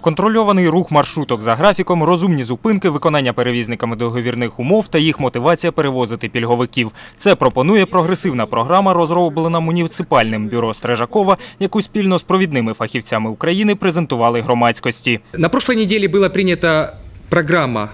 Контрольований рух маршруток за графіком, розумні зупинки, виконання перевізниками договірних умов та їх мотивація перевозити пільговиків. Це пропонує прогресивна програма, розроблена муніципальним бюро Стрижакова, яку спільно з провідними фахівцями України презентували громадськості. На прошлой неділі була прийнята программа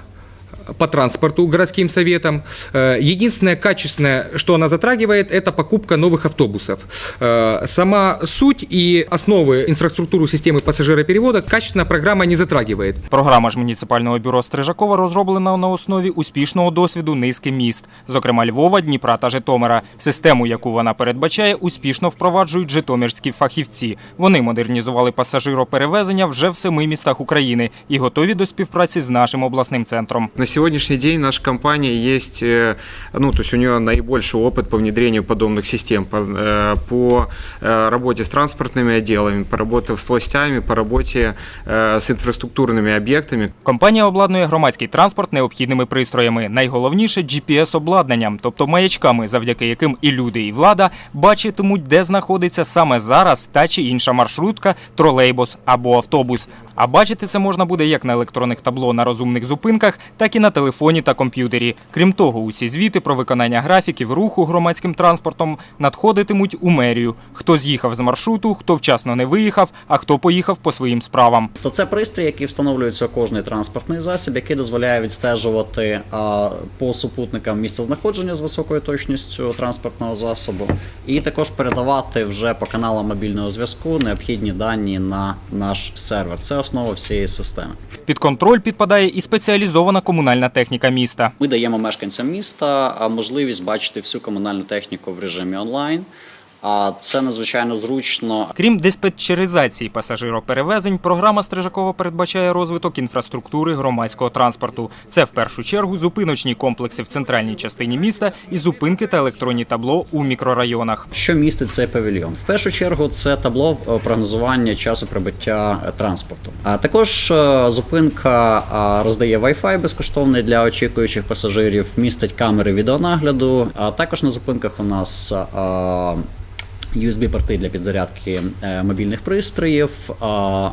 по транспорту городским советом. Э, Единственное качественное, что она затрагивает, это покупка новых автобусов. Э, Сама суть и основы инфраструктуры системы пассажироперевода качественная программа не затрагивает. Програма ж муніципального бюро Стрижакова розроблена на основі успішного досвіду низки міст, зокрема Львова, Дніпра та Житомира. Систему, яку вона передбачає, успішно впроваджують житомирські фахівці. Вони модернізували пасажироперевезення вже в семи містах України і готові до співпраці з нашим обласним центром. На сегодняшний день наша компания есть, э, ну, то есть у нее наибольший опыт по внедрению подобных систем, по, э, по э, работе с транспортными отделами, по работе с властями, по работе э, с инфраструктурными объектами. Компанія обладнує громадський транспорт необхідними пристроями. Найголовніше GPS-обладнанням, тобто маячками, завдяки яким і люди, і влада бачитимуть, де знаходиться саме зараз та чи інша маршрутка, тролейбус або автобус. А бачити це можна буде як на електронних табло на розумних зупинках, так і на телефоні та комп'ютері. Крім того, усі звіти про виконання графіків руху громадським транспортом надходитимуть у мерію. Хто з'їхав з маршруту, хто вчасно не виїхав, а хто поїхав по своїм справам. То це пристрій, який встановлюється у кожний транспортний засіб, який дозволяє відстежувати по супутникам місцезнаходження з високою точністю транспортного засобу, і також передавати вже по каналам мобільного зв'язку необхідні дані на наш сервер. Це основа всієї системи. Під контроль підпадає і спеціалізована комунальна техніка міста. Ми даємо мешканцям міста можливість бачити всю комунальну техніку в режимі онлайн. А це надзвичайно зручно. Крім диспетчеризації пасажироперевезень, програма Стрижакова передбачає розвиток інфраструктури громадського транспорту. Це в першу чергу зупиночні комплекси в центральній частині міста і зупинки та електронні табло у мікрорайонах. Що містить цей павільйон? В першу чергу це табло прогнозування часу прибуття транспорту. А також е, зупинка роздає Wi-Fi безкоштовний для очікуючих пасажирів, містить камери відеонагляду. А також на зупинках у нас е, USB-порти для підзарядки е, мобільних пристроїв, е,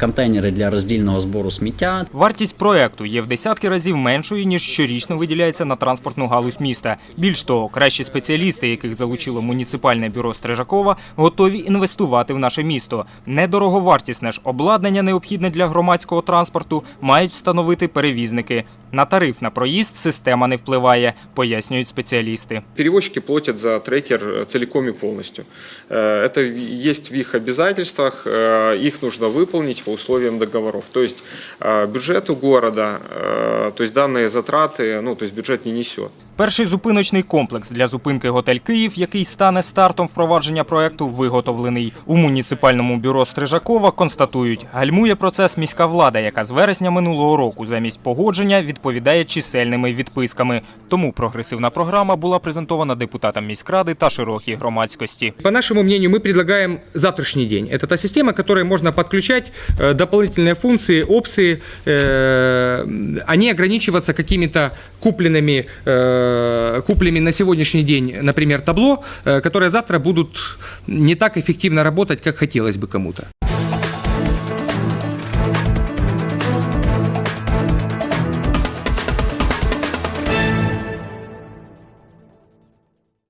контейнери для роздільного збору сміття, Вартість проекту є в десятки разів меншою, ніж щорічно виділяється на транспортну галузь міста. Більш того, кращі спеціалісти, яких залучило муніципальне бюро Стрижакова, готові інвестувати в наше місто. Недороговартісне ж обладнання, необхідне для громадського транспорту, мають встановити перевізники. На тариф на проїзд система не впливає, пояснюють спеціалісти. Перевозчики платят за трекер целиком и полностью. Э, Это есть в их обязательствах, э, их нужно выполнить по условиям договоров. То есть э, бюджету города, э, то есть данные затраты, ну, то есть бюджет не несет. Перший зупиночний комплекс для зупинки готель Київ, який стане стартом впровадження проекту, виготовлений. У муніципальному бюро Стрижакова констатують, гальмує процес міська влада, яка з вересня минулого року замість погодження відповідає чисельними відписками. Тому прогресивна програма була презентована депутатам міськради та широкій громадськості. По нашему мнению, мы предлагаем завтрашний день. Это та система, к которой можно подключать э, дополнительные функции, опции, э, а не ограничиваться какими-то купленными, э, купленными на сегодняшний день, например, табло, э, которые завтра будут не так эффективно работать, как хотелось бы кому-то.